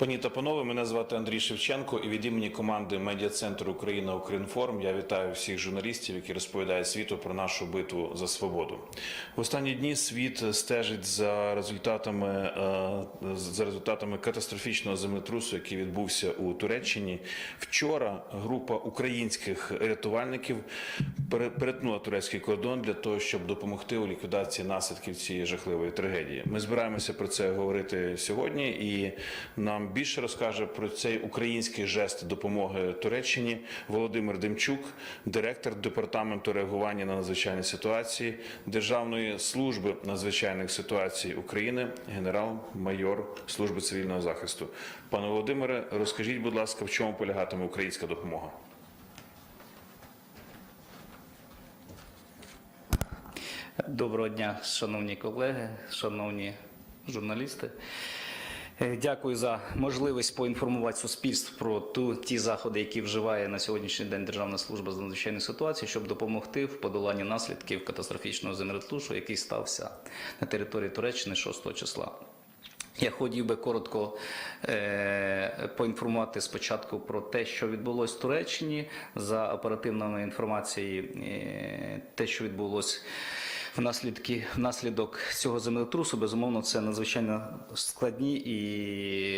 Пані та панове, мене звати Андрій Шевченко, і від імені команди медіа центру Україна Укрінформ я вітаю всіх журналістів, які розповідають світу про нашу битву за свободу. В останні дні світ стежить за результатами е, за результатами катастрофічного землетрусу, який відбувся у Туреччині. Вчора група українських рятувальників перетнула турецький кордон для того, щоб допомогти у ліквідації наслідків цієї жахливої трагедії. Ми збираємося про це говорити сьогодні, і нам більше розкаже про цей український жест допомоги Туреччині Володимир Демчук, директор департаменту реагування на надзвичайні ситуації Державної служби надзвичайних ситуацій України, генерал-майор служби цивільного захисту. Пане Володимире, розкажіть, будь ласка, в чому полягатиме українська допомога? Доброго дня, шановні колеги, шановні журналісти. Е, Дякую за можливість поінформувати суспільство про ту, ті заходи, які вживає на сьогоднішній день Державна служба з надзвичайних ситуацій, щоб допомогти в подоланні наслідків катастрофічного землетрусу, який стався на території Туреччини 6 числа. Я хотів би коротко е, поінформувати спочатку про те, що відбулося в Туреччині за оперативною інформацією, е, те, що відбулося внаслідки, внаслідок цього землетрусу. Безумовно, це надзвичайно складні і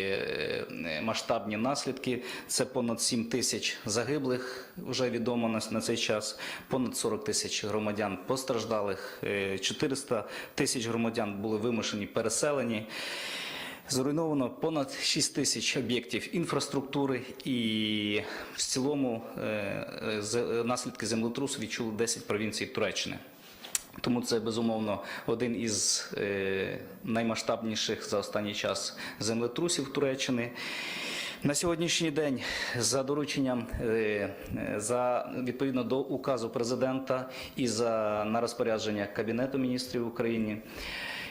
е, масштабні наслідки. Це понад 7 тисяч загиблих, вже відомо на, на цей час, понад 40 тисяч громадян постраждалих, е, 400 тисяч громадян були вимушені переселені. Зруйновано понад 6 тисяч об'єктів інфраструктури, і в цілому е, е, наслідки землетрусу відчули 10 провінцій Туреччини. Тому це безумовно один із е, наймасштабніших за останній час землетрусів Туреччини. На сьогоднішній день за дорученням е, е, за відповідно до указу президента і за на розпорядження Кабінету міністрів України.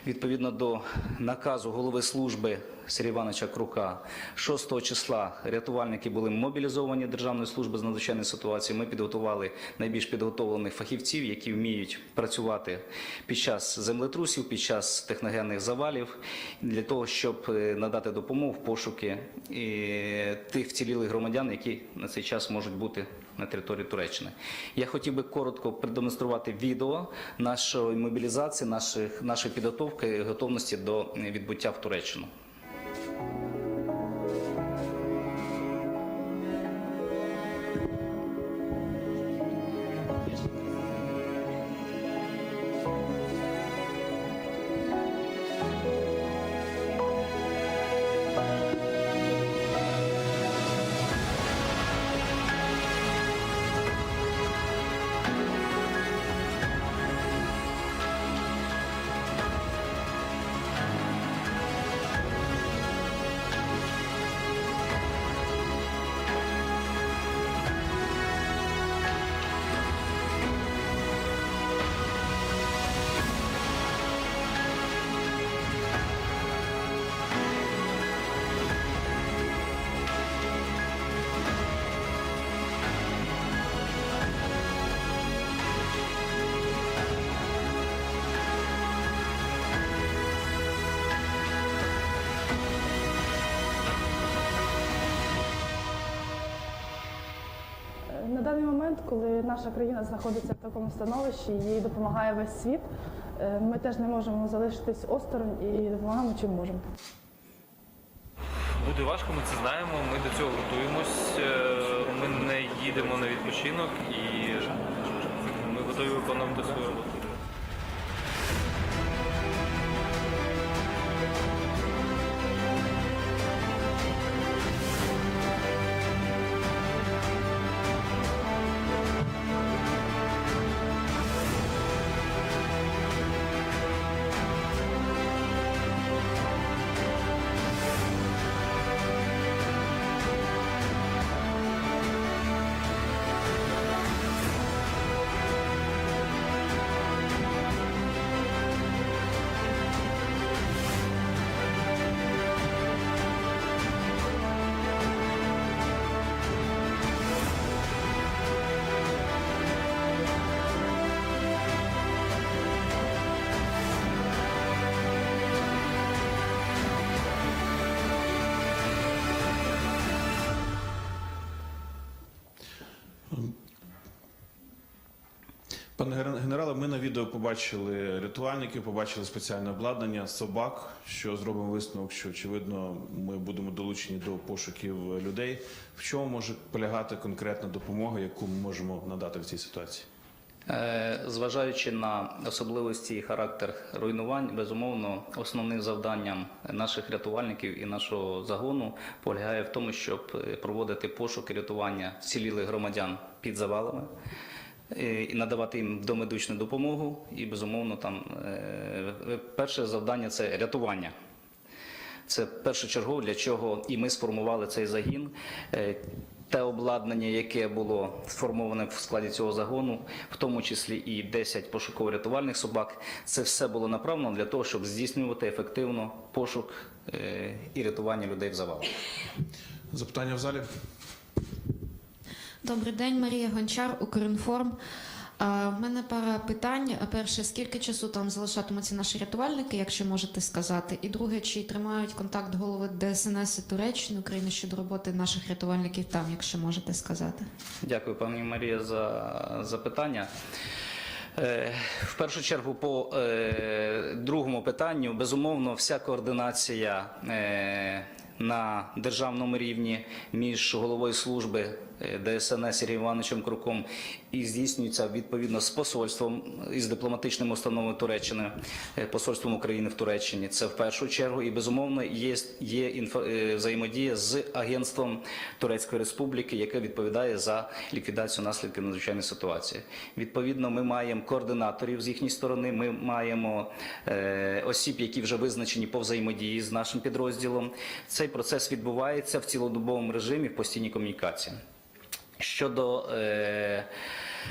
Відповідно до наказу голови служби Сергія Івановича Крука, 6 числа рятувальники були мобілізовані Державної служби з надзвичайної ситуації. Ми підготували найбільш підготовлених фахівців, які вміють працювати під час землетрусів, під час техногенних завалів, для того, щоб е, надати допомогу в пошуки е, тих вцілілих громадян, які на цей час можуть бути на території Туреччини. Я хотів би коротко продемонструвати відео нашої мобілізації, наших, нашої підготовки готовності до е, відбуття в Туреччину. Момент, коли наша країна знаходиться в такому становищі, їй допомагає весь світ. е, Ми теж не можемо залишитись осторонь і допомагаємо чим можемо. Буде важко, ми це знаємо. Ми до цього готуємось. е, Ми не їдемо на відпочинок і ми готові виконувати свою роботу. Пане генерале, ми на відео побачили рятувальників, побачили спеціальне обладнання, собак. Що зробимо висновок, що очевидно ми будемо долучені до пошуків людей. В чому може полягати конкретна допомога, яку ми можемо надати в цій ситуації? Е, Зважаючи на особливості і характер руйнувань, безумовно, основним завданням наших рятувальників і нашого загону полягає в тому, щоб е, проводити пошук і рятування вцілілих громадян під завалами. Е, І надавати їм домедичну допомогу, і безумовно, там е, перше завдання це рятування. Це першочергово для чого і ми сформували цей загін. Е, Те обладнання, яке було сформоване в складі цього загону, в тому числі і 10 пошуково-рятувальних собак, це все було направлено для того, щоб здійснювати ефективно пошук і рятування людей в завалах. Запитання в залі? Добрий день, Марія Гончар, Укрінформ. В мене пара питань. Перше, скільки часу там залишатимуться наші рятувальники, якщо можете сказати? І друге, чи тримають контакт голови ДСНС і Туреччини України щодо роботи наших рятувальників там, якщо можете сказати? Дякую, пані Марія, за запитання. Е, В першу чергу, по е, другому питанню, безумовно, вся координація е, на державному рівні між головою служби ДСНС Сергієм Івановичем Круком і здійснюється відповідно з посольством і з дипломатичним установою Туреччини, е, посольством України в Туреччині. Це в першу чергу, і безумовно є, є е, взаємодія з агентством Турецької Республіки, яке відповідає за ліквідацію наслідків надзвичайної ситуації. Відповідно, ми маємо координаторів з їхньої сторони. Ми маємо е, осіб, які вже визначені по взаємодії з нашим підрозділом. Цей процес відбувається в цілодобовому режимі в постійній комунікації. Щодо е,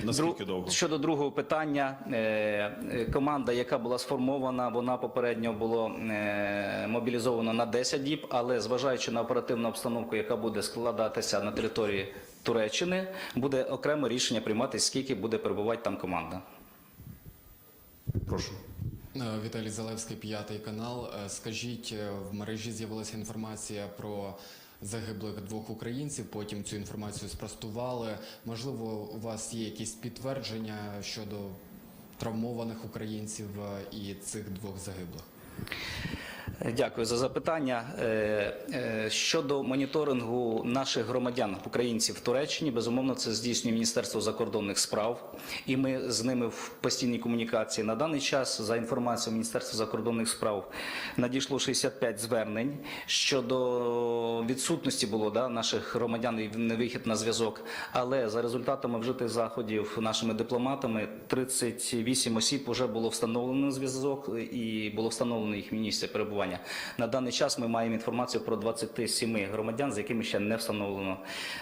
Наскільки дру- довго? Щодо другого питання, е, команда, яка була сформована, вона попередньо було е, мобілізовано на 10 діб, але зважаючи на оперативну обстановку, яка буде складатися на території Туреччини, буде окремо рішення приймати, скільки буде перебувати там команда. Прошу. Е, Віталій Залевський, п'ятий канал. Е, Скажіть, е, в мережі з'явилася інформація про загиблих двох українців. Потім цю інформацію спростували. Можливо, у вас є якісь підтвердження щодо травмованих українців е, і цих двох загиблих? Дякую за запитання. Е, е, Щодо моніторингу наших громадян, українців в Туреччині, безумовно, це здійснює Міністерство закордонних справ, і ми з ними в постійній комунікації. На даний час, за інформацією Міністерства закордонних справ, надійшло 65 звернень щодо відсутності було да, наших громадян і невихід на зв'язок. Але за результатами вжитих заходів нашими дипломатами 38 осіб вже було встановлено зв'язок і було встановлено їх місце перебування. На даний час ми маємо інформацію про 27 громадян, з якими ще не встановлено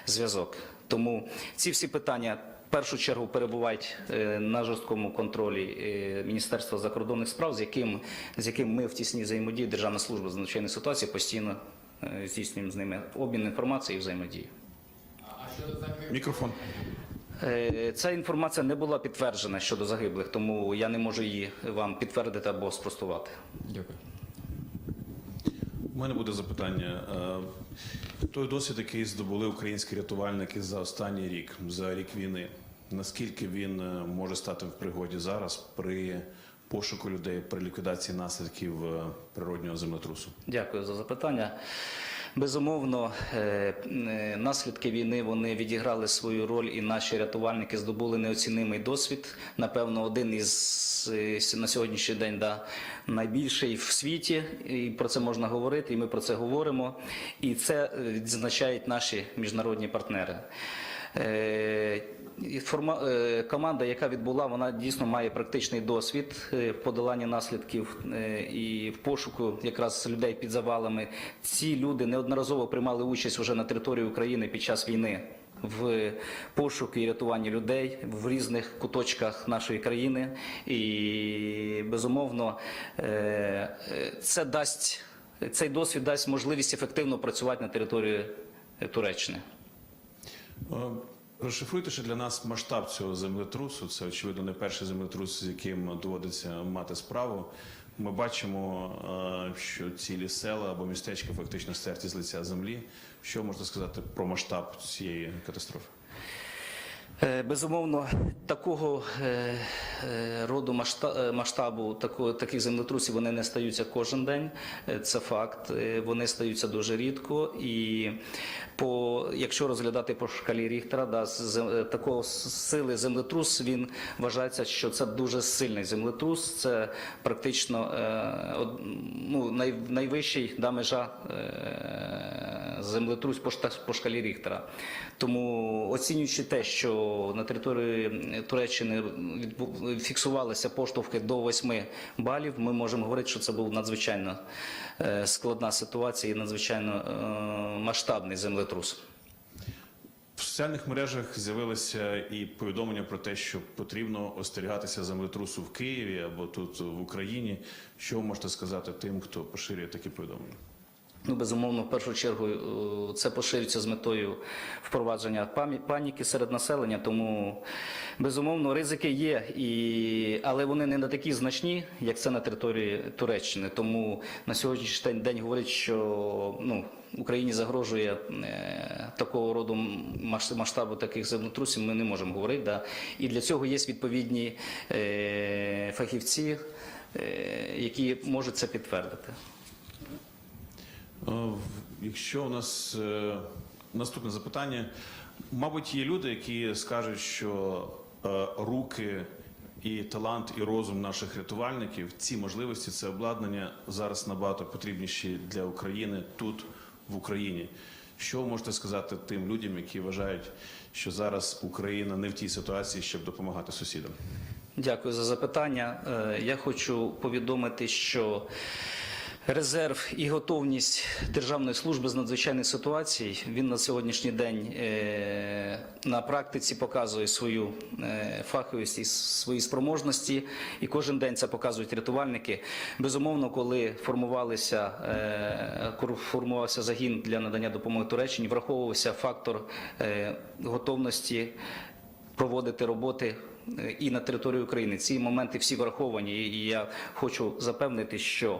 зв'язок. Тому ці всі питання. В першу чергу перебувають е, на жорсткому контролі е, Міністерства закордонних справ, з яким, з яким ми в тісній взаємодії Державна служба з надзвичайної ситуації постійно е, здійснюємо з ними обмін інформацією і взаємодію. Мікрофон. Ця інформація не була підтверджена щодо загиблих, тому я не можу її вам підтвердити або спростувати. Дякую. Мене буде запитання. Е, Той досвід, який здобули українські рятувальники за останній рік, за рік війни, наскільки він е, може стати в пригоді зараз при пошуку людей, при ліквідації наслідків е, природнього землетрусу? Дякую за запитання. Безумовно, е, е, наслідки війни вони відіграли свою роль, і наші рятувальники здобули неоцінимий досвід. Напевно, один із е, на сьогоднішній день да, найбільший в світі, і про це можна говорити, і ми про це говоримо. І це відзначають наші міжнародні партнери. Е, е, Команда, яка відбула, вона дійсно має практичний досвід е, в подоланні наслідків і в пошуку якраз людей під завалами. Ці люди неодноразово приймали участь вже на території України під час війни в пошуку і рятуванні людей в різних куточках нашої країни. І безумовно це дасть цей досвід дасть можливість ефективно працювати на території Туреччини. Е, Розшифруйте ще для нас масштаб цього землетрусу. Це очевидно не перший землетрус, з яким доводиться мати справу. Ми бачимо, е, що цілі села або містечка фактично стерті з лиця землі. Що можна сказати про масштаб цієї катастрофи? Е, Безумовно, такого е, е, роду масшта- масштабу таких землетрусів вони не стаються кожен день. Це факт. Вони стаються дуже рідко. І по, якщо розглядати по шкалі Ріхтера, да, такого сили землетрус він вважається, що це дуже сильний землетрус. Це практично ну, найвищий да, межа землетрус по шкалі Ріхтера. Тому оцінюючи те, що на території Туреччини фіксувалися поштовхи до 8 балів, ми можемо говорити, що це був надзвичайно е, складна ситуація і надзвичайно е, масштабний землетрус. В соціальних мережах з'явилися і повідомлення про те, що потрібно остерігатися землетрусу в Києві або тут в Україні. Що ви можете сказати тим, хто поширює такі повідомлення? Ну, безумовно, в першу чергу е, це поширюється з метою впровадження паніки серед населення, тому безумовно ризики є, і... але вони не на такі значні, як це на території Туреччини. Тому на сьогоднішній день, говорять, що ну, Україні загрожує е, такого роду масштабу таких землетрусів, ми не можемо говорити. Да? І для цього є відповідні е, фахівці, які можуть це підтвердити. Е, Якщо у нас е, наступне запитання, мабуть, є люди, які скажуть, що е, руки і талант, і розум наших рятувальників, ці можливості, це обладнання зараз набагато потрібніші для України тут, в Україні. Що ви можете сказати тим людям, які вважають, що зараз Україна не в тій ситуації, щоб допомагати сусідам? Дякую за запитання. Я хочу повідомити, що резерв і готовність Державної служби з надзвичайних ситуацій він на сьогоднішній день е, на практиці показує свою е, фаховість і свої спроможності, і кожен день це показують рятувальники. Безумовно, коли формувалися е, формувався загін для надання допомоги Туреччині, враховувався фактор готовності проводити роботи і на території України. Ці моменти всі враховані. І я хочу запевнити, що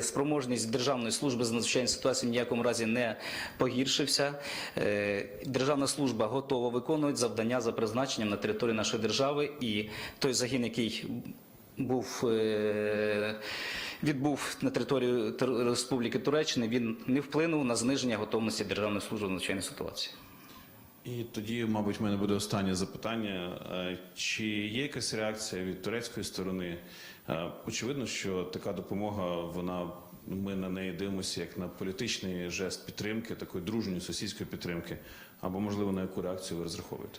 спроможність Державної служби з надзвичайних ситуацій в ніякому разі не погіршився. Е, Державна служба готова виконувати завдання за призначенням на території нашої держави. І той загін, який був е, відбув на території Тер- Республіки Туреччини, він не вплинув на зниження готовності Державної служби з надзвичайних ситуацій. І тоді, мабуть, в мене буде останнє запитання. Е, Чи є якась реакція від турецької сторони? Е, Очевидно, що така допомога, вона ми на неї дивимося як на політичний жест підтримки, такої дружньої сусідської підтримки, або можливо на яку реакцію ви розраховуєте?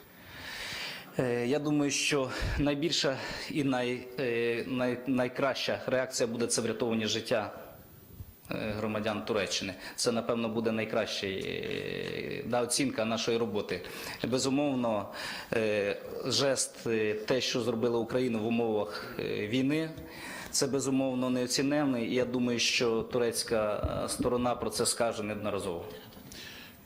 Е, Я думаю, що найбільша і най, най, найкраща реакція буде це врятовані життя громадян Туреччини. Це, напевно, буде найкраща е, да, оцінка нашої роботи. Безумовно, е, жест, е, те, що зробила Україна в умовах е, війни. Це безумовно неоціненний, і я думаю, що турецька е, сторона про це скаже неодноразово.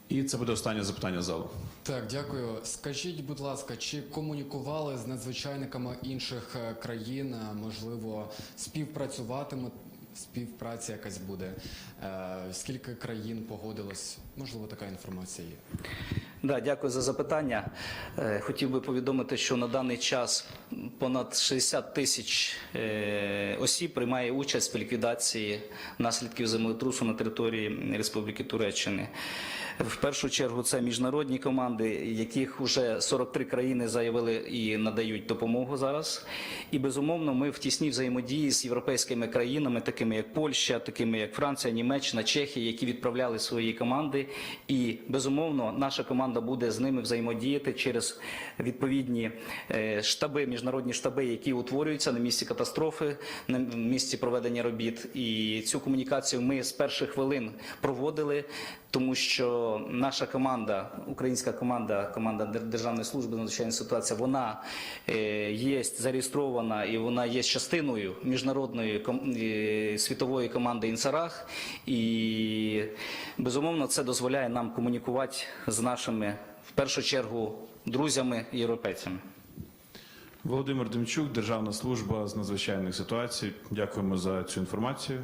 І це буде останнє запитання залу. Так, дякую. Скажіть, будь ласка, чи комунікували з надзвичайниками інших е, країн? Е, Можливо, співпрацюватимуть? Співпраця якась буде. Е, Скільки країн погодилось? Можливо, така інформація є. Да, дякую за запитання. Е, Хотів би повідомити, що на даний час понад 60 тисяч е, осіб приймає участь в ліквідації наслідків землетрусу на території Республіки Туреччини. В першу чергу це міжнародні команди, яких вже 43 країни заявили і надають допомогу зараз. І безумовно, ми в тісній взаємодії з європейськими країнами, такими як Польща, такими як Франція, Німеччина, Чехія, які відправляли свої команди. І безумовно, наша команда буде з ними взаємодіяти через відповідні е, штаби, міжнародні штаби, які утворюються на місці катастрофи, на місці проведення робіт. І цю комунікацію ми з перших хвилин проводили, тому що наша команда, українська команда, команда Дер- Державної служби з надзвичайних ситуацій, вона е, є зареєстрована і вона є частиною міжнародної е, світової команди Інсарах. І безумовно це дозволяє нам комунікувати з нашими в першу чергу друзями європейцями. Володимир Демчук, Державна служба з надзвичайних ситуацій. Дякуємо за цю інформацію.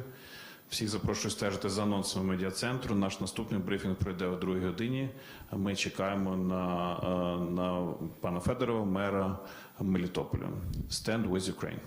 Всіх запрошую стежити за анонсами медіа-центру. Наш наступний брифінг пройде о другій годині. Ми чекаємо на, е, на пана Федорова, мера Мелітополя. Stand with Ukraine.